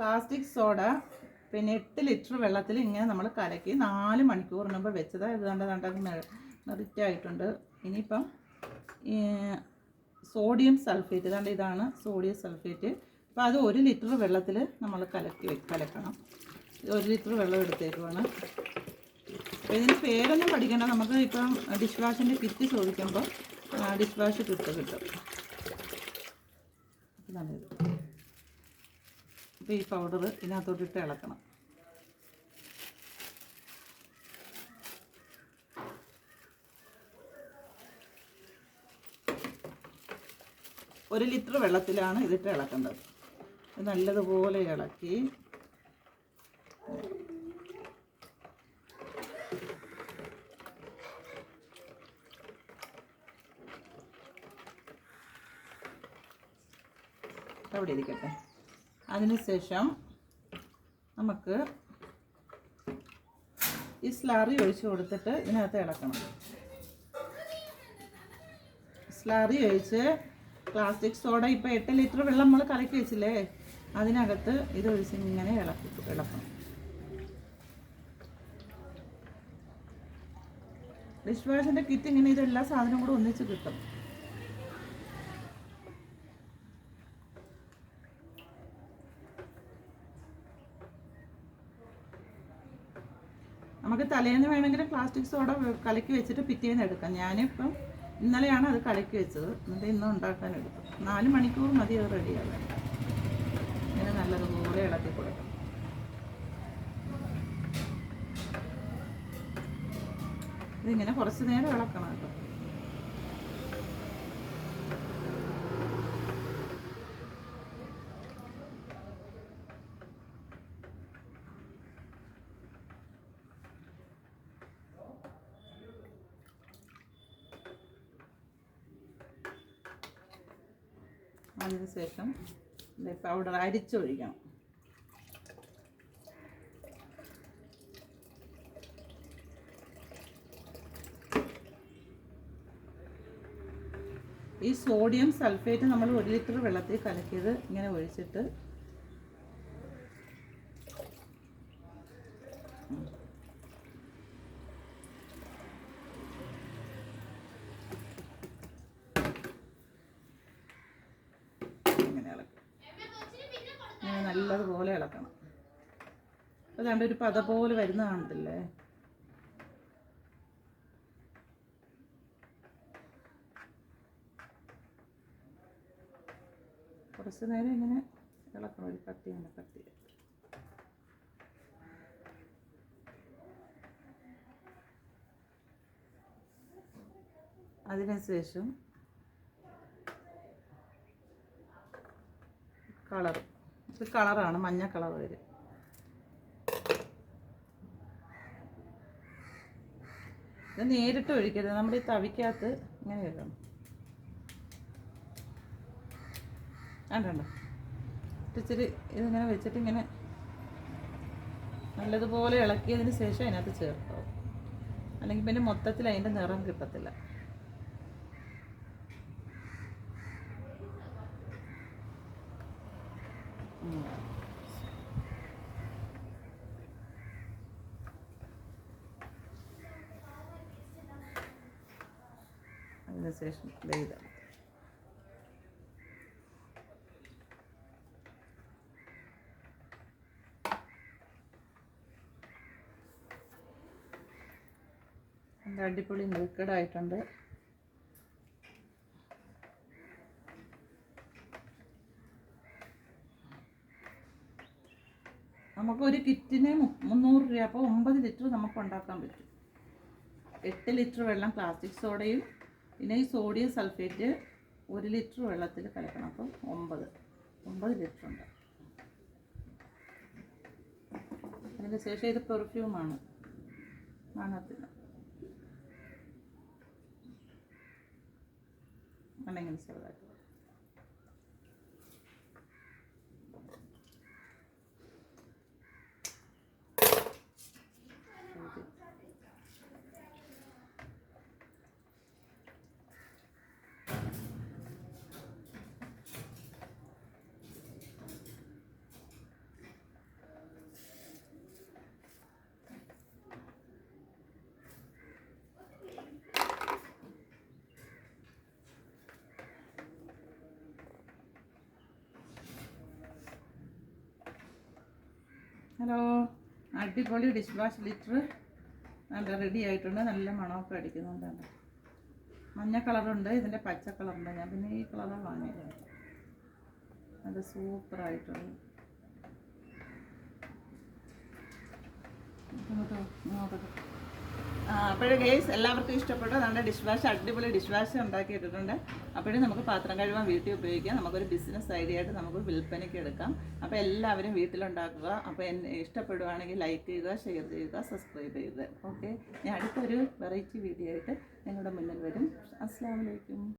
Plastic soda പിന്നെ എട്ട് litre വെള്ളത്തിൽ ഇങ്ങനെ നമ്മൾ കലക്കി നാല് മണിക്കൂറിന് മുമ്പ് വെച്ചത്. ഇത് കണ്ട? കണ്ട? ആയിട്ടുണ്ട് ഇനിയിപ്പം സോഡിയം സൾഫേറ്റ് കണ്ട? ഇതാണ് സോഡിയം സൾഫേറ്റ്. അപ്പോൾ അത് ഒരു ലിറ്റർ വെള്ളത്തിൽ നമ്മൾ കലക്കി കലക്കണം. ഒരു ലിറ്റർ വെള്ളം എടുത്തേക്കുവാണ്. ഇതിന് പേരൊന്നും പഠിക്കണ്ട. നമുക്ക് ഇപ്പം ഡിഷ് വാഷിന്റെ കിറ്റ് ചോദിക്കുമ്പോൾ ഡിഷ് വാഷ് കിട്ടും കിട്ടും. ഇതാണിത് അപ്പോൾ ഈ പൗഡർ ഇതിനകത്തോട്ടിട്ട് ഇളക്കണം. ഒരു ലിറ്റർ വെള്ളത്തിലാണ് ഇതിട്ട് ഇളക്കേണ്ടത്. നല്ലതുപോലെ ഇളക്കി. അവിടെ ഇരിക്കട്ടെ. അതിനുശേഷം നമുക്ക് ഈ സ്ലാറി ഒഴിച്ച് കൊടുത്തിട്ട് ഇതിനകത്ത് ഇളക്കണം. സ്ലാറി ഒഴിച്ച് പ്ലാസ്റ്റിക് സോഡ ഇപ്പോൾ എട്ട് ലിറ്റർ വെള്ളം നമ്മൾ കലക്കി വെച്ചില്ലേ? അതിനകത്ത് ഇത് ഒഴിച്ച് ഇങ്ങനെ ഇളക്കി ഇളക്കണം. ഡിഷ് വാഷിന്റെ കിറ്റ് ഇങ്ങനെ ഇതെല്ലാ സാധനവും കൂടെ ഒന്നിച്ച് കിട്ടും. നമുക്ക് തലേന്ന് വേണമെങ്കിൽ പ്ലാസ്റ്റിക് സോഡ കലക്കി വെച്ചിട്ട് പിറ്റേന്ന് എടുക്കാം. ഞാനിപ്പം ഇന്നലെയാണ് അത് കലക്കി വെച്ചത്. എന്നിട്ട് ഇന്ന് ഉണ്ടാക്കാൻ എടുത്തു. നാല് മണിക്കൂർ മതി അത് റെഡിയാകാൻ ഇങ്ങനെ നല്ലതുപോലെ ഇളക്കി കൊടുക്കണം ഇതിങ്ങനെ കുറച്ച് നേരം ഇളക്കണം കേട്ടോ. അതിനുശേഷം പൗഡർ അരിച്ചൊഴിക്കണം. ഈ സോഡിയം സൾഫേറ്റ് നമ്മൾ ഒരു ലിറ്റർ വെള്ളത്തിൽ കലക്കിയത് ഇങ്ങനെ ഒഴിച്ചിട്ട് ഇങ്ങനെ ഇളക്കും ഇങ്ങനെ നല്ലതുപോലെ ഇളക്കണം. അതാണ്ട് ഒരു പത പോലെ വരുന്ന കാണത്തില്ലേ? കുറച്ച് നേരം ഇങ്ങനെ ഇളക്കണം ഒരു കട്ടി ഇങ്ങനെ കത്തി അതിനുശേഷം കളർ ഇത് കളറാണ് മഞ്ഞ കളർ വരും. ഇത് നേരിട്ട് ഒഴിക്കരുത്. നമ്മുടെ ഈ തവിക്കകത്ത് ഇങ്ങനെ ഇടണം കണ്ടോ ഇച്ചിരി ഇതിങ്ങനെ വെച്ചിട്ട് ഇങ്ങനെ നല്ലതുപോലെ ഇളക്കിയതിന് ശേഷം അതിനകത്ത് ചേർത്തോ അല്ലെങ്കിൽ പിന്നെ മൊത്തത്തിൽ അതിന്റെ നിറം കിട്ടത്തില്ല. ഉം. അതിന് ശേഷം ഇത് അടിപൊളി മിൽക്കഡ് ആയിട്ടുണ്ട് നമുക്ക് ഒരു കിറ്റിന് മുന്നൂറ് രൂപ അപ്പോൾ ഒമ്പത് ലിറ്റർ നമുക്ക് ഉണ്ടാക്കാൻ പറ്റും. എട്ട് ലിറ്റർ വെള്ളം പ്ലാസ്റ്റിക് സോഡയും പിന്നെ ഈ സോഡിയം സൾഫേറ്റ് ഒരു ലിറ്റർ വെള്ളത്തിൽ കലക്കണം. അപ്പം ഒമ്പത് ഒമ്പത് ലിറ്റർ ഉണ്ട്. അതിന് ശേഷം ഇത് പെർഫ്യൂമാണ് മണത്തിന് അല്ലെങ്കിൽ ചെറുതായിട്ട്. ഹലോ. അടിപൊളി ഡിഷ് വാഷ് ലിറ്റർ നല്ല റെഡി ആയിട്ടുണ്ട്. നല്ല മണമൊക്കെ അടിക്കുന്നുണ്ട്. മഞ്ഞ കളറുണ്ട്. ഇതിന്റെ പച്ച കളറുണ്ട്. ഞാൻ പിന്നെ ഈ കളറാണ് വാങ്ങിയത്. നല്ല സൂപ്പറായിട്ടുണ്ട് ഇങ്ങോട്ടോ ഇങ്ങോട്ടോ അപ്പോഴേ ഗേസ് എല്ലാവർക്കും ഇഷ്ടപ്പെട്ടു നമ്മുടെ ഡിഷ് വാഷ് അടിപൊളി ഡിഷ് വാഷ് ഉണ്ടാക്കി ഇട്ടിട്ടുണ്ട് അപ്പോഴും നമുക്ക് പാത്രം കഴുകാൻ വീട്ടിൽ ഉപയോഗിക്കാം. നമുക്കൊരു ബിസിനസ് ഐഡിയ ആയിട്ട് നമുക്ക് വിൽപ്പനയ്ക്ക് എടുക്കാം. അപ്പോൾ എല്ലാവരും വീട്ടിലുണ്ടാക്കുക. അപ്പോൾ എന്നെ ഇഷ്ടപ്പെടുവാണെങ്കിൽ ലൈക്ക് ചെയ്യുക ഷെയർ ചെയ്യുക സബ്സ്ക്രൈബ് ചെയ്യുക. ഓക്കെ ഞാൻ അടുത്തൊരു വെറൈറ്റി വീഡിയോ ആയിട്ട് നിങ്ങളുടെ മുന്നിൽ വരും. അസ്സാം വലൈക്കും